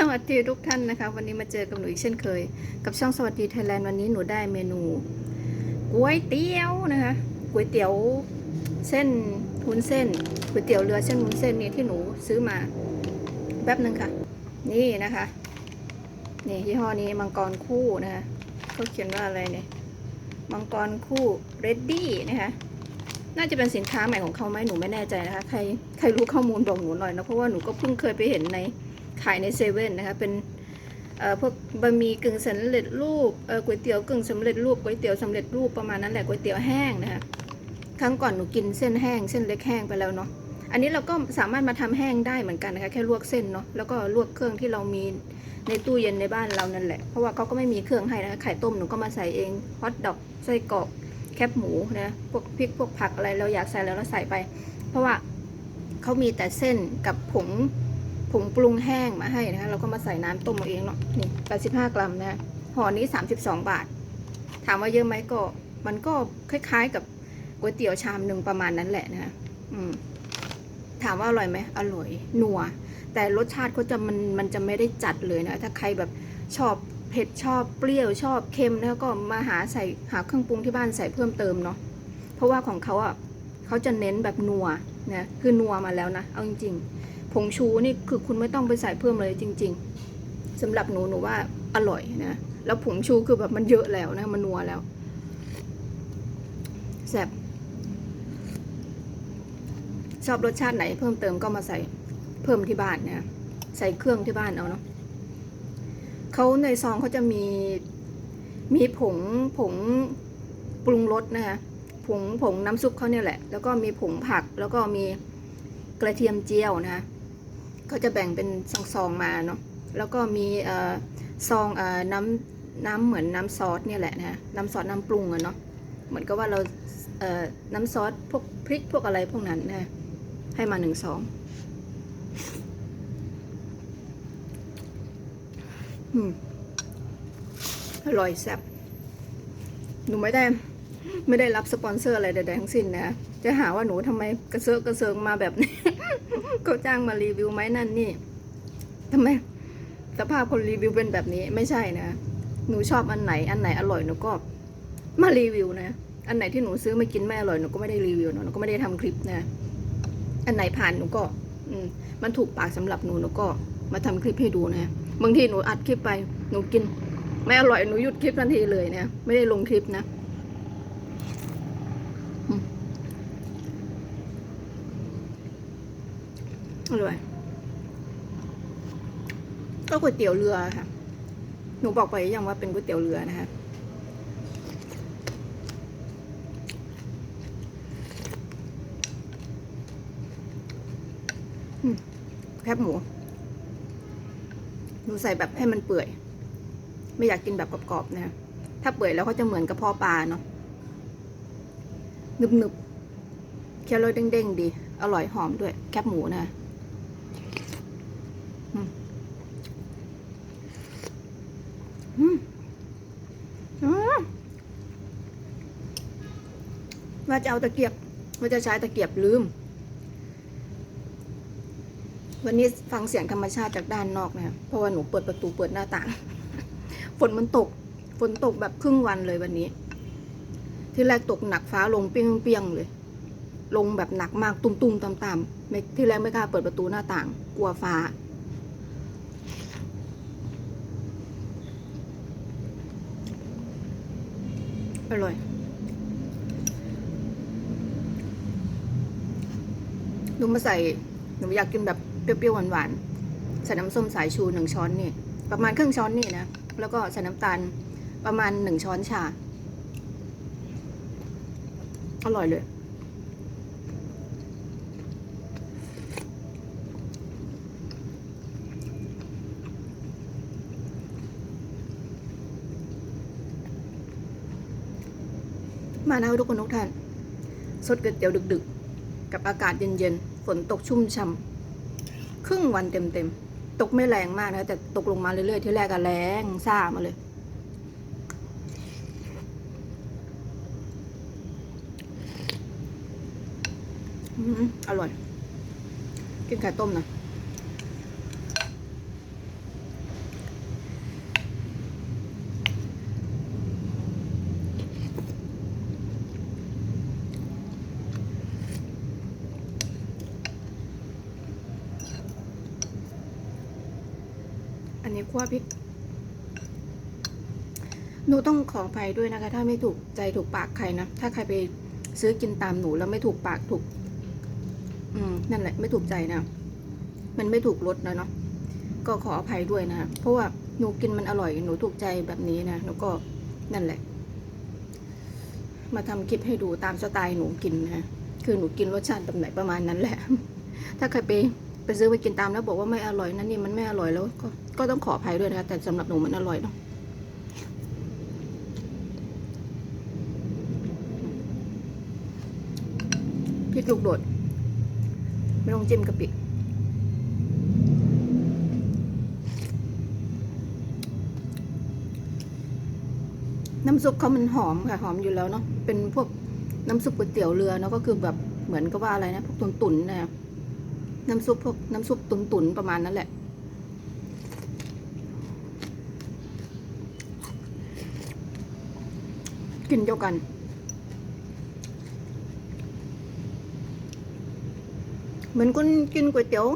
สวัสดีทุกท่านนะคะ วันนี้มาเจอกับหนูอีกเช่นเคย กับช่องสวัสดีไทยแลนด์วันนี้หนูได้เมนูก๋วยเตี๋ยวนะคะก๋วยเตี๋ยวเส้นวุ้นเส้นก๋วยเตี๋ยวเรือเส้นวุ้นเส้นนี่ที่หนูซื้อมาแป๊บหนึ่งค่ะ นี่นะคะนี่ยี่ห้อนี้มังกรคู่นะคะเขาเขียนว่าอะไรเนี่ยมังกรคู่ ready นะคะน่าจะเป็นสินค้าใหม่ของเขาไหมหนูไม่แน่ใจนะคะ ใครใครรู้ข้อมูลบอกหนูหน่อยนะเพราะว่าหนูก็เพิ่งเคยไปเห็นใน ขายในเซเว่นนะคะเป็นพวกบะหมี่กึ่งสำเร็จรูปก๋วยเตี๋ยวกึ่งสำเร็จรูปก๋วยเตี๋ยวสำเร็จรูปประมาณนั้นแหละก๋วยเตี๋ยวแห้งนะคะครั้งก่อนหนูกินเส้นแห้งเส้นเล็กแห้งไปแล้วเนาะอันนี้เราก็สามารถมาทำแห้งได้เหมือนกันนะคะแค่ลวกเส้นเนาะแล้วก็ลวกเครื่องที่เรามีในตู้เย็นในบ้านเรานั่นแหละเพราะว่าเขาก็ไม่มีเครื่องให้นะคะไข่ต้มหนูก็มาใส่เองฮอทดอกไส้กรอกแคบหมูนะพวกพริกพวกผักอะไรเราอยากใส่แล้วเราใส่ไป เพราะว่าเขามีแต่เส้นกับผง งปรุงแห้งมาให้นะคะเราก็มาใส่น้ำต้มเอาเองเนาะนี่85 กรัมนะห่อนี้ 32 บาท ถามว่าเยอะไหมก็มันก็คล้ายๆกับก๋วยเตี๋ยวชามหนึ่งประมาณนั้นแหละนะคะอืมถามว่าอร่อยไหมอร่อยนัว แต่รสชาติเขาจะมันมันจะไม่ได้จัดเลยนะถ้าใครแบบชอบเผ็ดชอบเปรี้ยวชอบเค็มนะก็มาหาใส่หาเครื่องปรุงที่บ้านใส่เพิ่มเติมเนาะเพราะว่าของเขาอะเขาจะเน้นแบบนัวนะคือนัวมาแล้วนะเอาจริงๆ ผงชูนี่คือคุณไม่ต้องไปใส่เพิ่มเลยจริง ๆสำหรับหนูหนูว่าอร่อยนะแล้วผงชูคือแบบมันเยอะแล้วนะมันนัวแล้วแซ่บชอบรสชาติไหนเพิ่มเติมก็มาใส่เพิ่มที่บ้านนะใส่เครื่องที่บ้านเอาเนาะเขาในซองเขาจะมีมีผงผงปรุงรสนะคะผงผงน้ำซุปเขาเนี่ยแหละ แล้วก็มีผงผักแล้วก็มีกระเทียมเจียวนะคะ เขาจะแบ่งเป็นซองๆมาเนาะแล้วก็มีซองน้ำน้ำเหมือนน้ำซอสเนี่ยแหละนะน้ำซอสน้ำปรุงอะเนาะเหมือนกับว่าเราเน้ำซอสพวกพริกพวกอะไรพวกนั้นนะให้มาหนึ่งซองอร่อยแซ่บหนูไม่ได้ไม่ได้รับสปอนเซอร์อะไรใดๆทั้งสิ้นนะ จะหาว่าหนูทำไมกระเซาะกระเซิงมาแบบนี้ เขาจ้างมารีวิวไหมนั่นนี่ทำไมสภาพคนรีวิวเป็นแบบนี้ไม่ใช่นะ หนูชอบอันไหน อันไหนอร่อยหนูก็มารีวิวนะ อันไหนที่หนูซื้อไมากินไม่อร่อยหนูก็ไม่ได้รีวิวนะหนูก็ไม่ได้ทำคลิปนะ อันไหนผ่านหนูก็ อืมมันถูกปากสำหรับหนูหนูก็ มาทำคลิปให้ดูนะบางทีหนูอัดคลิปไปหนูกิน ไม่อร่อยหนูหยุดคลิปทันทีเลยนะไม่ได้ลงคลิปนะ อร่อย ก็ก๋วยเตี๋ยวเรือค่ะ หนูบอกไปยังว่าเป็นก๋วยเตี๋ยวเรือนะคะแคบหมู หนูใส่แบบให้มันเปื่อย ไม่อยากกินแบบกรอบๆนะถ้าเปื่อยแล้วก็จะเหมือนกระเพาะปลาเนาะหนึบๆเคี้ยวแล้วเด้งๆดี อร่อยหอมด้วย แคบหมูนะ ว่าจะเอาตะเกียบว่าจะใช้ตะเกียบลืม วันนี้ฟังเสียงธรรมชาติจากด้านนอกนะเพราะว่าหนูเปิดประตูเปิดหน้าต่าง ฝนมันตก ฝนตกแบบครึ่งวันเลยวันนี้ ที่แรกตกหนักฟ้าลงเปรี้ยงๆเลย ลงแบบหนักมากตุ้มๆต่ำๆที่แรกไม่กล้าเปิดประตูหน้าต่าง กลัวฟ้า อร่อย หนูมาใส่ หนูอยากกินแบบเปรี้ยวๆหวานๆ ใส่น้ำส้มสายชูหนึ่งช้อนนี่ ประมาณครึ่งช้อนนี่นะ แล้วก็ใส่น้ำตาลประมาณหนึ่งช้อนชา อร่อยเลย มาแล้วทุกคนทุกท่าน สดก๋วยเตี๋ยวดึก ๆ กับอากาศเย็นๆ ฝนตกชุ่มช่ำครึ่งวันเต็มๆ ตกไม่แรงมากนะ แต่ตกลงมาเรื่อยๆ ที่แรกก็แรงซ่ามาเลยอืมอร่อย กินไข่ต้มนะ อันนี้คั่วพริกหนูต้องขออภัยด้วยนะคะ ถ้าไม่ถูกใจถูกปากใครนะ ถ้าใครไปซื้อกินตามหนูแล้วไม่ถูกปากถูก อืมนั่นแหละ ไม่ถูกใจนะ มันไม่ถูกรสนะเนาะก็ขออภัยด้วยนะเพราะว่าหนูกินมันอร่อยหนูถูกใจแบบนี้นะหนูก็นั่นแหละ มาทำคลิปให้ดูตามสไตล์หนูกินนะคือหนูกินรสชาติแบบไหนประมาณนั้นแหละ ถ้าใครไป ไปซื้อไปกินตามแล้วบอกว่าไม่อร่อยนั่นนี่มันไม่อร่อยแล้วก็ก็ต้องขออภัยด้วยนะคะแต่สำหรับหนูมันอร่อยเนาะพริกลูกโดด ไม่ต้องจิ้มกะปิน้ำซุปเขามันหอมค่ะหอมอยู่แล้วเนาะเป็นพวกน้ำซุปก๋วยเตี๋ยวเรือเนาะก็คือแบบเหมือนกับว่าอะไรนะพวกตุนตุนๆนะ น้ำซุปพวกน้ำซุปตุนตุนๆประมาณนั้นแหละกินเดียวกัน เหมือนคนกินก๋วยเตี๋ยว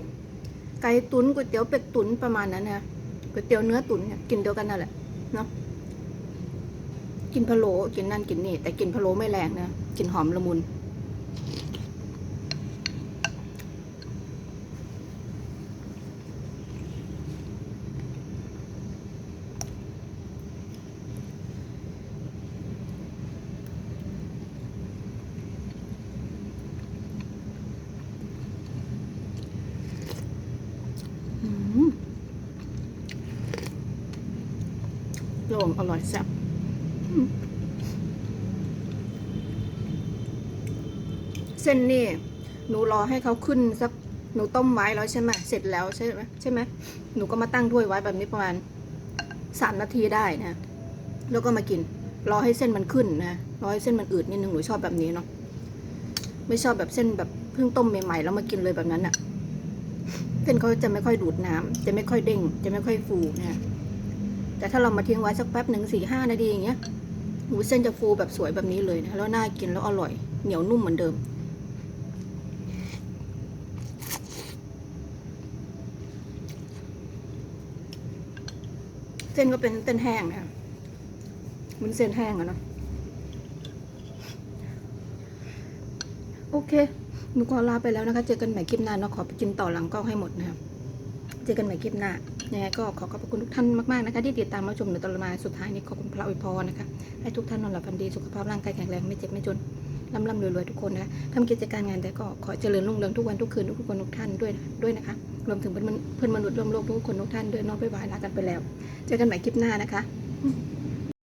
ไก่ตุนก๋วยเตี๋ยวเป็ดตุนประมาณนั้นนะก๋วยเตี๋ยวเนื้อตุนเนี่ยกินเดียวกันนั่นแหละเนาะกินพะโล้กินนั่นกินนี่ แต่กินพะโล้ไม่แรงนะกินหอมละมุน โล่งอร่อยแซ่บเส้นนี่หนูรอให้เขาขึ้นสักหนูต้มไว้แล้วใช่ไหมเสร็จแล้วใช่ไหมใช่ไหมหนูก็มาตั้งถ้วยไว้แบบนี้ประมาณสามนาทีได้นะแล้วก็มากิน รอให้เส้นมันขึ้นนะรอให้เส้นมันอืดนิดนึงหนูชอบแบบนี้เนาะไม่ชอบแบบเส้นแบบเพิ่งต้มใหม่ๆแล้วมากินเลยแบบนั้นอะเส้นเขาจะไม่ค่อยดูดน้ำจะไม่ค่อยเด้ง จะไม่ค่อยฟูนะ แต่ถ้าเรามาทิ้งไว้สักแป๊บหนึ่งสี่ห้านาทีอย่างเงี้ยหมูเส้นจะฟูแบบสวยแบบนี้เลยนะแล้วน่ากินแล้วอร่อยเหนียวนุ่มเหมือนเดิม เส้นก็เป็นเส้นแห้งนะคะมันเส้นแห้งอะเนาะโอเคหนูขอลาไปแล้วนะคะ เจอกันใหม่คลิปหน้าเนาะขอไปกินต่อหลังกล้องให้หมดนะคะเจอกันใหม่คลิปหน้า ยังไงก็ขอขอบคุณทุกท่านมากๆนะคะที่ติดตามมาชมในตลอดมาสุดท้ายนี้ขอบคุณพระอวยพรนะคะ ให้ทุกท่านนอนหลับฝันดีสุขภาพร่างกายแข็งแรงไม่เจ็บไม่จนร่ำร่ำรวยๆทุกคนนะทำกิจการงานแต่ก็ขอเจริญรุ่งเรืองทุกวันทุกคืนทุกคนทุกท่านด้วยด้วยนะคะ รวมถึงเพื่อนเพื่อนมนุษย์ร่วมโลกทุกคนทุกท่านด้วยน้องไปบายลากันไปแล้ว เจอกันใหม่คลิปหน้านะคะ「